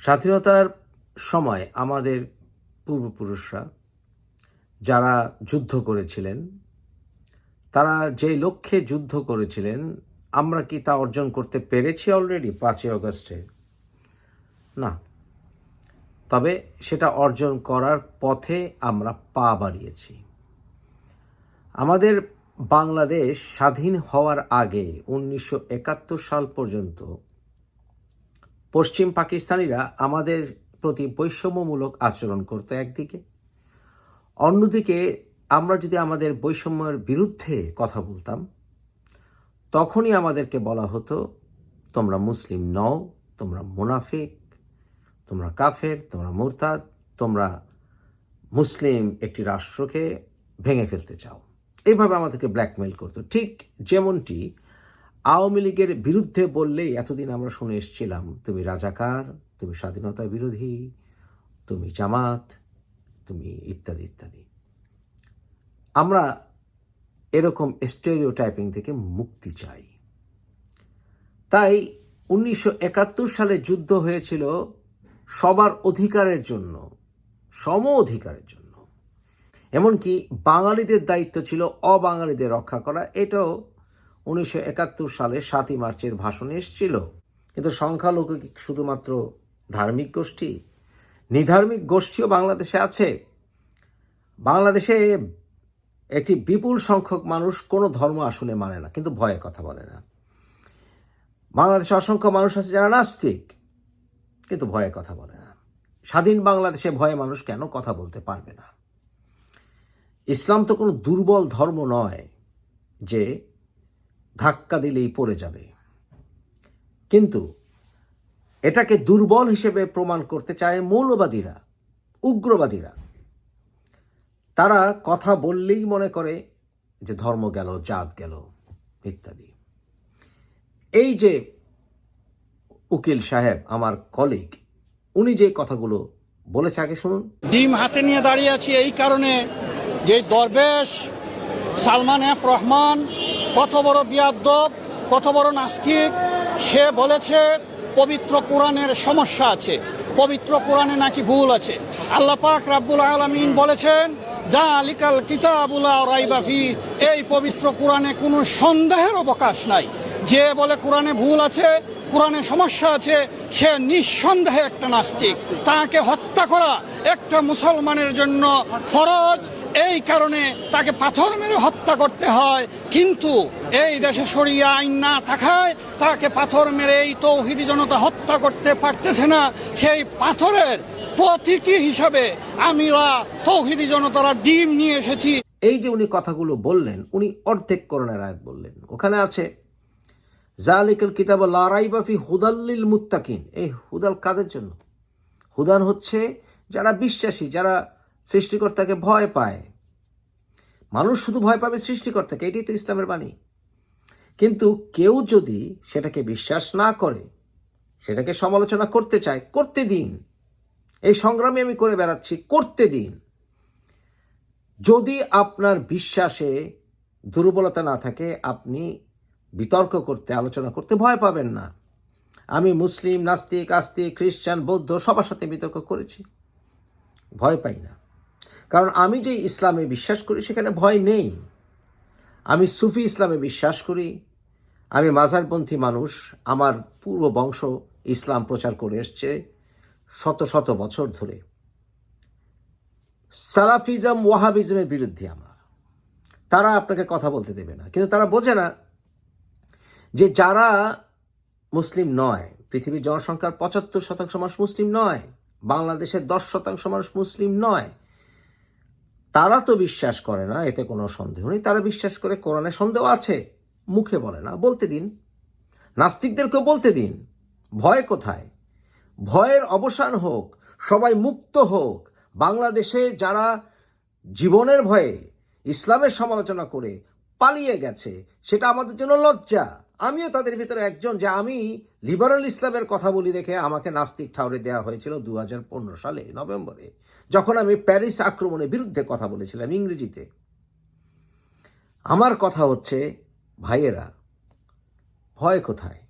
স্বাধীনতার সময় আমাদের পূর্বপুরুষরা যারা যুদ্ধ করেছিলেন, তারা যে লক্ষ্যে যুদ্ধ করেছিলেন, আমরা কি তা অর্জন করতে পেরেছি অলরেডি পাঁচই অগস্টে না। তবে সেটা অর্জন করার পথে আমরা পা বাড়িয়েছি। আমাদের বাংলাদেশ স্বাধীন হওয়ার আগে উনিশশো একাত্তর সাল পর্যন্ত পশ্চিম পাকিস্তানিরা আমাদের প্রতি বৈষম্যমূলক আচরণ করতো একদিকে। অন্যদিকে, আমরা যদি আমাদের বৈষম্যের বিরুদ্ধে কথা বলতাম, তখনই আমাদেরকে বলা হতো, তোমরা মুসলিম নও, তোমরা মুনাফিক, তোমরা কাফের, তোমরা মুরতাদ, তোমরা মুসলিম একটি রাষ্ট্রকে ভেঙে ফেলতে চাও। এইভাবে আমাদেরকে ব্ল্যাকমেল করতো। ঠিক যেমনটি আওয়ামী লীগের বিরুদ্ধে বললেই এতদিন আমরা শুনে এসেছিলাম, তুমি রাজাকার, তুমি স্বাধীনতা বিরোধী, তুমি জামাত, তুমি ইত্যাদি ইত্যাদি। আমরা এরকম স্টেরিও টাইপিং থেকে মুক্তি চাই। তাই উনিশশো একাত্তর সালে যুদ্ধ হয়েছিল সবার অধিকারের জন্য, সম অধিকারের জন্য। এমনকি বাঙালিদের দায়িত্ব ছিল অবাঙালিদের রক্ষা করা, এটাও উনিশশো একাত্তর সালে সাতই মার্চের ভাষণে এসেছিল। কিন্তু সংখ্যালঘু শুধুমাত্র ধার্মিক গোষ্ঠী? নিধার্মিক গোষ্ঠীও বাংলাদেশে আছে। বাংলাদেশে একটি বিপুল সংখ্যক মানুষ কোনো ধর্ম আসলে মানে না, কিন্তু ভয়ে কথা বলে না। বাংলাদেশে অসংখ্য মানুষ আছে যারা নাস্তিক, কিন্তু ভয়ে কথা বলে না। স্বাধীন বাংলাদেশে ভয়ে মানুষ কেন কথা বলতে পারবে না? ইসলাম তো কোনো দুর্বল ধর্ম নয় যে ধাক্কা দিলেই পড়ে যাবে। কিন্তু এটাকে দুর্বল হিসেবে প্রমাণ করতে চায় মৌলবাদীরা, উগ্রবাদীরা। তারা কথা বললেই মনে করে যে ধর্ম গেল, জাত গেল, ইত্যাদি। এই যে উকিল সাহেব, আমার কলিগ উনি যে কথাগুলো বলেছে, আগে শুনুন। ডিম হাতে নিয়ে দাঁড়িয়ে আছি এই কারণে যে দরবেশ সালমান এফ রহমান কত বড় বিয়াদ্দব কত বড় নাস্তিক, সে বলেছে, পবিত্র কোরআনের সমস্যা আছে, পবিত্র কোরআনে নাকি ভুল আছে। আল্লাহ পাক রাব্বুল আলামিন বলেছেন যা আলিকাল কিতাবুলা রাইবাফি এই পবিত্র কোরআনে কোনো সন্দেহের অবকাশ নাই। যে বলে কোরআনে ভুল আছে, কোরআনে সমস্যা আছে, সে নিঃসন্দেহে একটা নাস্তিক। তাকে হত্যা করা একটা মুসলমানের জন্য ফরজ এই কারণে তাকে পাথর মেরে হত্যা করতে হয়। কিন্তু এই দেশে সরিয়ে আইন না থাকায় তাকে পাথর মেরে এই তৌহিদি জনতা হত্যা করতে পারতেছে না। সেই পাথরের প্রতীকী হিসাবে আমরা তৌহিদি জনতারা ডিম নিয়ে এসেছি। এই যে উনি কথাগুলো বললেন, উনি অর্ধেক করোনার আয়াত বললেন। ওখানে আছে, জালিকাল কিতাব লারাইবাফি হুদাল্লিল মুত্তাকিন। এই হুদাল কাদের জন্য? হুদান হচ্ছে যারা বিশ্বাসী, যারা সৃষ্টিকর্তাকে ভয় পায়। মানুষ শুধু ভয় পাবে সৃষ্টিকর্তাকে, এটাই তো ইসলামের বাণী। কিন্তু কেউ যদি সেটাকে বিশ্বাস না করে, সেটাকে সমালোচনা করতে চায়, করতে দিন। এই সংগ্রামে আমি করে বেড়াচ্ছি, করতে দিন। যদি আপনার বিশ্বাসে দুর্বলতা না থাকে, আপনি বিতর্ক করতে, আলোচনা করতে ভয় পাবেন না। আমি মুসলিম, নাস্তিক, আস্তিক, খ্রিস্টান, বৌদ্ধ সবার সাথে বিতর্ক করেছি। ভয় পাই না। কারণ আমি যে ইসলামে বিশ্বাস করি, সেখানে ভয় নেই। আমি সুফি ইসলামে বিশ্বাস করি। আমি মাজারপন্থী মানুষ। আমার পূর্ব বংশ ইসলাম প্রচার করে এসছে শত শত বছর ধরে। সালাফিজম, ওয়াহাবিজমের বিরুদ্ধে আমরা। তারা আপনাকে কথা বলতে দেবে না, কিন্তু তারা বোঝে না যে যারা মুসলিম নয়, পৃথিবীর জনসংখ্যার পঁচাত্তর শতাংশ মানুষ মুসলিম নয়, বাংলাদেশের দশ শতাংশ মানুষ মুসলিম নয় তারা তো বিশ্বাস করে না, এতে কোনো সন্দেহ নেই। তারা বিশ্বাস করে কোরআনে সন্দেহ আছে, মুখে বলে না। বলতে দিন। নাস্তিকদেরকেও বলতে দিন। ভয় কোথায়? ভয়ের অবসান হোক, সবাই মুক্ত হোক, বাংলাদেশে যারা জীবনের ভয়ে ইসলামের সমালোচনা করে পালিয়ে গেছে, সেটা আমাদের জন্য লজ্জা। আমিও তাদের ভিতরে একজন যে আমি লিবারাল ইসলামের কথা বলি দেখে আমাকে নাস্তিক ঠাউরে দেওয়া হয়েছিল দু হাজার পনেরো সালে, নভেম্বরে। যখন আমি প্যারিস আক্রমণের বিরুদ্ধে কথা বলেছিলাম ইংরেজিতে, আমার কথা হচ্ছে, ভাইয়েরা, ভয় কোথায়?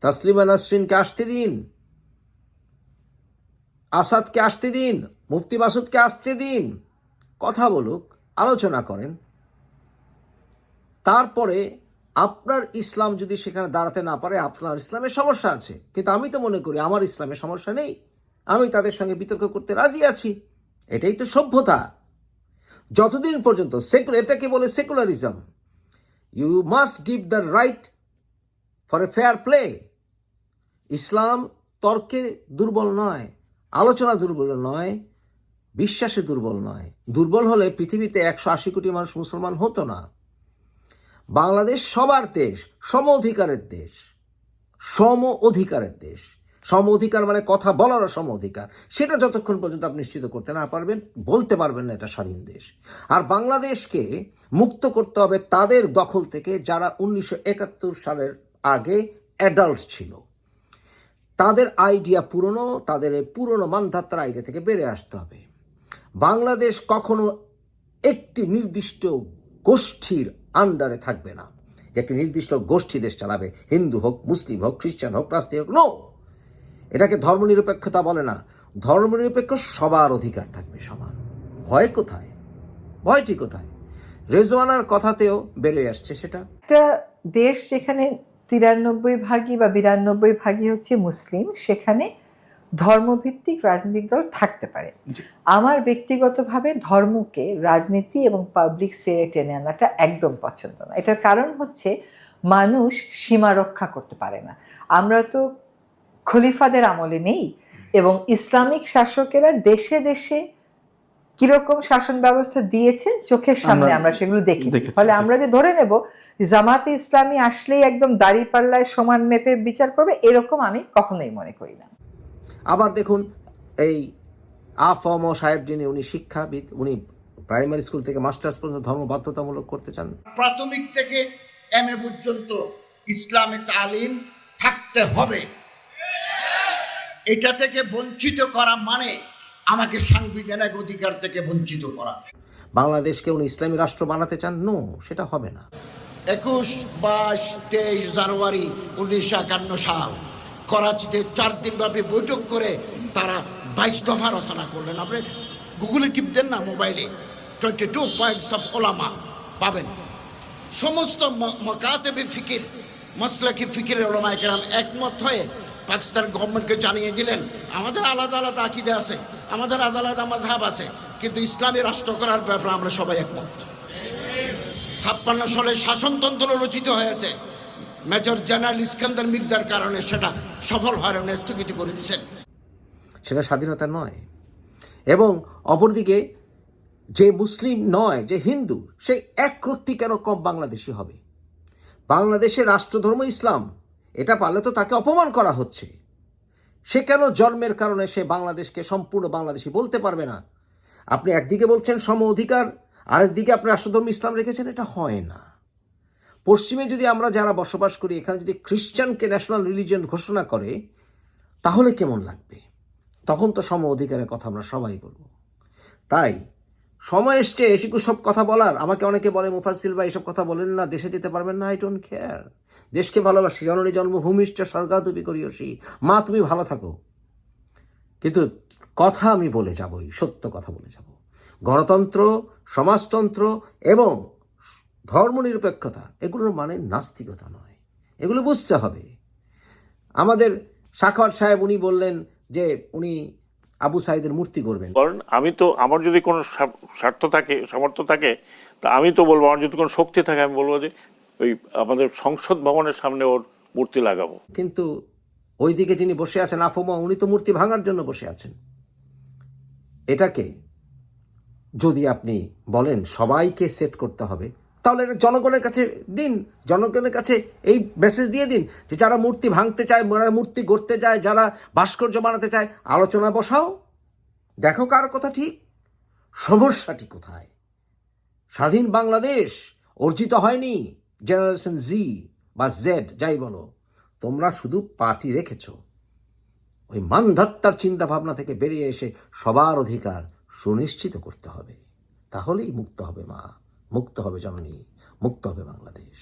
তাসলিমা নাসরিনকে আসতে দিন, আসাদকে আসতে দিন, মুফতি মাসুদকে আসতে দিন, কথা বলুক, আলোচনা করেন। তারপরে আপনার ইসলাম যদি সেখানে দাঁড়াতে না পারে, আপনার ইসলামের সমস্যা আছে। কিন্তু আমি তো মনে করি, আমার ইসলামের সমস্যা নেই। আমি তাদের সঙ্গে বিতর্ক করতে রাজি আছি। এটাই তো সভ্যতা। যতদিন পর্যন্ত সেকুলার, এটাকে বলে secularism. You must give the right for a fair play ইসলাম তর্কে দুর্বল নয়, আলোচনা দুর্বল নয়, বিশ্বাসে দুর্বল নয়। দুর্বল হলে পৃথিবীতে একশো আশি কোটি মানুষ মুসলমান হতো না। বাংলাদেশ সবার দেশ, সম অধিকারের দেশ, সম অধিকারের দেশ। সম অধিকার মানে কথা বলারও সম অধিকার সেটা যতক্ষণ পর্যন্ত আপনি নিশ্চিত করতে না পারবেন, বলতে পারবেন না এটা স্বাধীন দেশ। আর বাংলাদেশকে মুক্ত করতে হবে তাদের দখল থেকে যারা উনিশশো একাত্তর সালের আগে অ্যাডাল্ট ছিল। তাদের আইডিয়া পুরনো, তাদের এই পুরনো মানধাত্তার আইডিয়া থেকে বেড়ে আসতে হবে। বাংলাদেশ কখনো একটি নির্দিষ্ট গোষ্ঠীর আন্ডারে থাকবে না। যে একটি নির্দিষ্ট গোষ্ঠী দেশ চালাবে, হিন্দু হোক, মুসলিম হোক, খ্রিস্টান হোক নাস্তিক হোক নো এটাকে ধর্মনিরপেক্ষতা বলে না। ধর্মনিরপেক্ষ সবার অধিকার থাকবে সমান। ভয় কোথায়? ভয়টি কোথায়? রেজওয়ানার কথাতেও বেড়ে আসছে সেটা। একটা দেশ যেখানে তিরানব্বই ভাগই বা বিরানব্বই ভাগই হচ্ছে মুসলিম সেখানে ধর্মভিত্তিক রাজনৈতিক দল থাকতে পারে। আমার ব্যক্তিগতভাবে ধর্মকে রাজনীতি এবং পাবলিক স্ফিয়ারে টেনে আনাটা একদম পছন্দ না। এটার কারণ হচ্ছে মানুষ সীমা রক্ষা করতে পারে না। আমরা তো খলিফাদের আমলে নেই। এবং ইসলামিক শাসকেরা দেশে দেশে কীরকম শাসন ব্যবস্থা দিয়েছেন চোখের সামনে আমরা আমরা সেগুলো দেখি ফলে আমরা যে ধরে নেব জামাতে ইসলামী আসলেই একদম দাড়ি পাল্লায় সমান মেপে বিচার করবে এরকম আমি কখনোই মনে করি না। আবার দেখুন এই আফম সাহেব যিনি উনি শিক্ষাবিদ উনি প্রাইমারি স্কুল থেকে মাস্টার্স পর্যন্ত ধর্ম বাধ্যতামূলক করতে চান। প্রাথমিক থেকে এম এ পর্যন্ত ইসলামী তালিম থাকতে হবে। এটা থেকে বঞ্চিত করা মানে আমাকে সাংবিধানিক অধিকার থেকে বঞ্চিত করা। বাংলাদেশকে উনি ইসলামী রাষ্ট্র বানাতে চান? নো সেটা হবে না। একুশ বাইশ তেইশ জানুয়ারি উনিশশো একান্ন সাল করাচিতে চার দিনব্যাপী বৈঠক করে তারা বাইশ দফা রচনা করলেন। আপনি গুগলে টিপ দেন না মোবাইলে। টোয়েন্টি টু পয়েন্টস অফ ওলামা পাবেন। সমস্ত মকাতেবে ফিকির মসলাকি ফিকির ওলামায় কেরাম একমত হয়ে পাকিস্তান গভর্নমেন্টকে জানিয়ে দিলেন, আমাদের আলাদা আলাদা আকিদে আছে, আমাদের আলাদা আলাদা মাঝহাব আছে, কিন্তু ইসলামী রাষ্ট্র করার ব্যাপারে আমরা সবাই একমত। ছাপ্পান্ন সালে শাসনতন্ত্র রচিত হয়েছে, মেজর জেনারেল ইস্কান্দার মির্জার কারণে সেটা সফল হওয়ার জন্য স্থগিত করে দিচ্ছেন সেটা স্বাধীনতা নয়। এবং অপরদিকে যে মুসলিম নয়, যে হিন্দু, সে এক রত্তি কেন কম বাংলাদেশি হবে? বাংলাদেশের রাষ্ট্রধর্ম ইসলাম এটা পারলে তো তাকে অপমান করা হচ্ছে। সে কেন জন্মের কারণে সে বাংলাদেশকে সম্পূর্ণ বাংলাদেশি বলতে পারবে না? আপনি একদিকে বলছেন সম অধিকার, আরেকদিকে আপনি রাষ্ট্রধর্ম ইসলাম রেখেছেন, এটা হয় না। পশ্চিমে যদি আমরা যারা বসবাস করি, এখানে যদি খ্রিস্টানকে ন্যাশনাল রিলিজিয়ন ঘোষণা করে, তাহলে কেমন লাগবে? তখন তো সম অধিকারের কথা আমরা সবাই বলব। তাই, সময় এসছে এসিকু সব কথা বলার। আমাকে অনেকে বলে মুফাসিল ভাই, এসব কথা বলেন না, দেশে যেতে পারবেন না আই ডোন্ট কেয়ার দেশকে ভালোবাসি, জননী জন্মভূমিষ্ঠ স্বর্গাতুপি করিয়সী মা, তুমি ভালো থাকো। কিন্তু কথা আমি বলে যাবই, সত্য কথা বলে যাব। গণতন্ত্র, সমাজতন্ত্র এবং ধর্মনিরপেক্ষতা, এগুলোর মানে নাস্তিকতা নয়। এগুলো বুঝতে হবে। আমাদের সাখাওয়াত সাহেব উনি বললেন যে উনি আবু সাইদের মূর্তি করবেন কারণ আমি তো, আমার যদি কোনো স্বার্থ থাকে, সামর্থ্য থাকে, তা আমি তো বলব, আমার যদি কোনো শক্তি থাকে, আমি বলব যে ওই আমাদের সংসদ ভবনের সামনে ওর মূর্তি লাগাবো। কিন্তু ওইদিকে যিনি বসে আছেন, আফমা, উনি তো মূর্তি ভাঙার জন্য বসে আছেন। এটাকে যদি আপনি বলেন সবাইকে সেট করতে হবে, তাহলে এটা জনগণের কাছে দিন, জনগণের কাছে এই মেসেজ দিয়ে দিন যে যারা মূর্তি ভাঙতে চায়, যারা মূর্তি গড়তে চায়, যারা ভাস্কর্য বানাতে চায়, আলোচনা বসাও, দেখো কার কথা ঠিক সমস্যাটি কোথায়? স্বাধীন বাংলাদেশ অর্জিত হয়নি। জেনারেশন জি বা জেড যাই বলো, তোমরা শুধু পার্টি রেখেছ। ওই মানধাত্তার চিন্তা ভাবনা থেকে বেরিয়ে এসে সবার অধিকার সুনিশ্চিত করতে হবে। তাহলেই মুক্ত হবে মা, মুক্ত হবে জননী, মুক্ত হবে বাংলাদেশ।